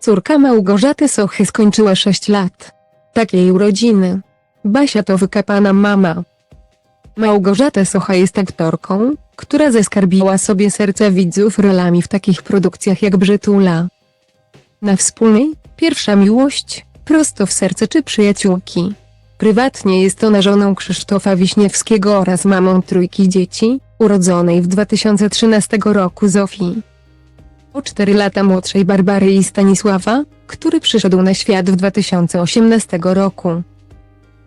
Córka Małgorzaty Sochy skończyła 6 lat. Takiej urodziny. Basia to wykapana mama. Małgorzata Socha jest aktorką, która zaskarbiła sobie serca widzów rolami w takich produkcjach jak Brzytula. Na wspólnej, pierwsza miłość, prosto w serce czy przyjaciółki. Prywatnie jest ona żoną Krzysztofa Wiśniewskiego oraz mamą trójki dzieci, urodzonej w 2013 roku Zofii. O 4 lata młodszej Barbary i Stanisława, który przyszedł na świat w 2018 roku.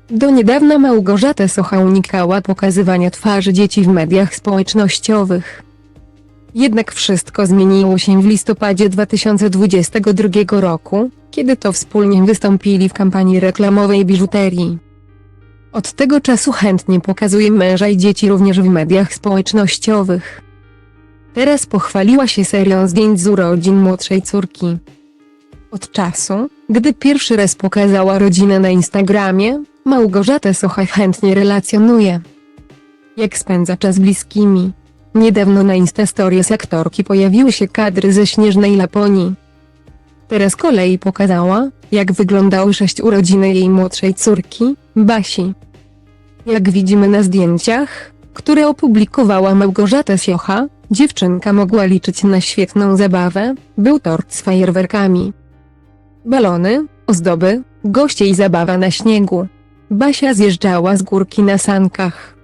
Do niedawna Małgorzata Socha unikała pokazywania twarzy dzieci w mediach społecznościowych. Jednak wszystko zmieniło się w listopadzie 2022 roku, kiedy to wspólnie wystąpili w kampanii reklamowej biżuterii. Od tego czasu chętnie pokazuje męża i dzieci również w mediach społecznościowych. Teraz pochwaliła się serią zdjęć z urodzin młodszej córki. Od czasu, gdy pierwszy raz pokazała rodzinę na Instagramie, Małgorzata Socha chętnie relacjonuje. Jak spędza czas bliskimi. Niedawno na Instastories aktorki pojawiły się kadry ze śnieżnej Laponii. Teraz kolei pokazała, jak wyglądały sześć urodziny jej młodszej córki, Basi. Jak widzimy na zdjęciach, które opublikowała Małgorzata Siocha, dziewczynka mogła liczyć na świetną zabawę, był tort z fajerwerkami. Balony, ozdoby, goście i zabawa na śniegu. Basia zjeżdżała z górki na sankach.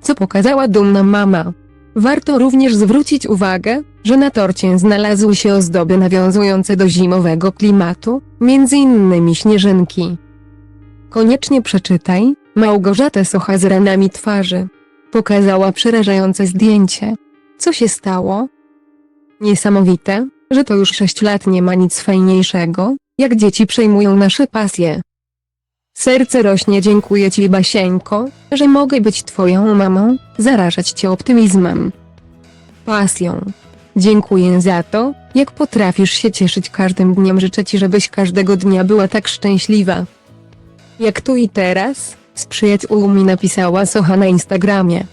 Co pokazała dumna mama. Warto również zwrócić uwagę, że na torcie znalazły się ozdoby nawiązujące do zimowego klimatu, innymi śnieżynki. Koniecznie przeczytaj, Małgorzata Socha z ranami twarzy. Pokazała przerażające zdjęcie. Co się stało? Niesamowite, że to już 6 lat nie ma nic fajniejszego, jak dzieci przejmują nasze pasje. Serce rośnie dziękuję Ci Basieńko, że mogę być Twoją mamą, zarażać Cię optymizmem. Pasją. Dziękuję za to, jak potrafisz się cieszyć każdym dniem życzę Ci żebyś każdego dnia była tak szczęśliwa. Jak tu i teraz, z przyjaciółmi napisała Socha na Instagramie.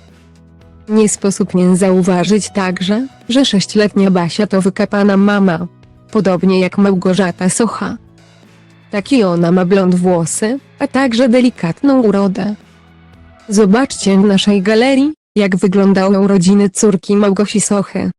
Nie sposób nie zauważyć także, że sześcioletnia Basia to wykapana mama. Podobnie jak Małgorzata Socha. Taki ona ma blond włosy, a także delikatną urodę. Zobaczcie w naszej galerii, jak wyglądały urodziny córki Małgosi Sochy.